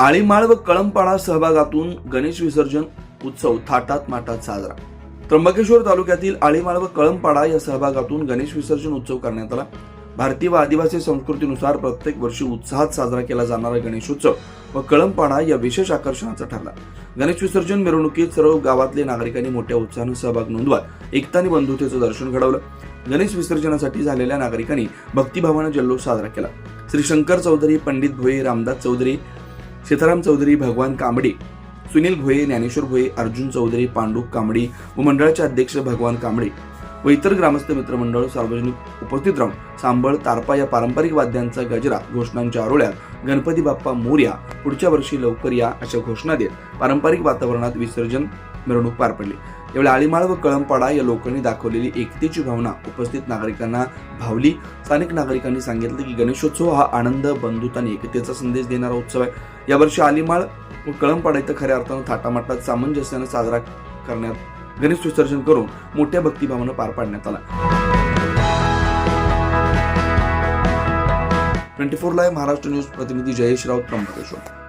आळीमाळ व कळंपाडा सहभागातून गणेश विसर्जन उत्सव थाटात माटात साजरा. त्र्यंबकेश्वर तालुक्यातील आळीमाळ व कळंपाडा या सहभागातून गणेश विसर्जन उत्सव करण्यात आला. भारतीय व आदिवासी संस्कृतीनुसार प्रत्येक वर्षी उत्साहात साजरा केला जाणारा गणेशोत्सव व कळंपाडा या विशेष आकर्षणाचा ठरला. गणेश विसर्जन मिरवणुकीत सर्व गावातले नागरिकांनी मोठ्या उत्साहानं सहभाग नोंदवत. एकतानी बंधुतेचं दर्शन घडवलं. गणेश विसर्जनासाठी झालेल्या नागरिकांनी भक्तिभावानं जल्लोष साजरा केला. श्री शंकर चौधरी पंडित भोई रामदास चौधरी सीताराम चौधरी भगवान कांबडी सुनील भोये ज्ञानेश्वर भोये अर्जुन चौधरी पांडू कांबडी व मंडळाचे अध्यक्ष भगवान कांबडे व इतर ग्रामस्थ मित्रमंडळ सार्वजनिक उपस्थित राहून सांबळ तारपा या पारंपरिक वाद्यांचा गजरा घोषणांच्या आरोळ्यात गणपती बाप्पा मोर्या पुढच्या वर्षी लवकर या अशा घोषणा देत पारंपरिक वातावरणात विसर्जन मिरवणूक पार पडली. यावेळी आळीमाळ व कळंपाडा या लोकांनी दाखवलेली एकतेची भावना उपस्थित नागरिकांना भावली. स्थानिक नागरिकांनी सांगितलं की गणेशोत्सव हा आनंद बंधुता आणि एकतेचा संदेश देणारा उत्सव आहे. यावर्षी आलिमाळ व कळंपाडा इथं खऱ्या अर्थानं थाटामाटात सामंजस्यानं साजरा करण्यात गणेश विसर्जन करून मोठ्या भक्तिभावानं पार पाडण्यात आला. Twenty four live Maharashtra news प्रतिनिधी जयेश राऊत त्र्यंबकेश्वर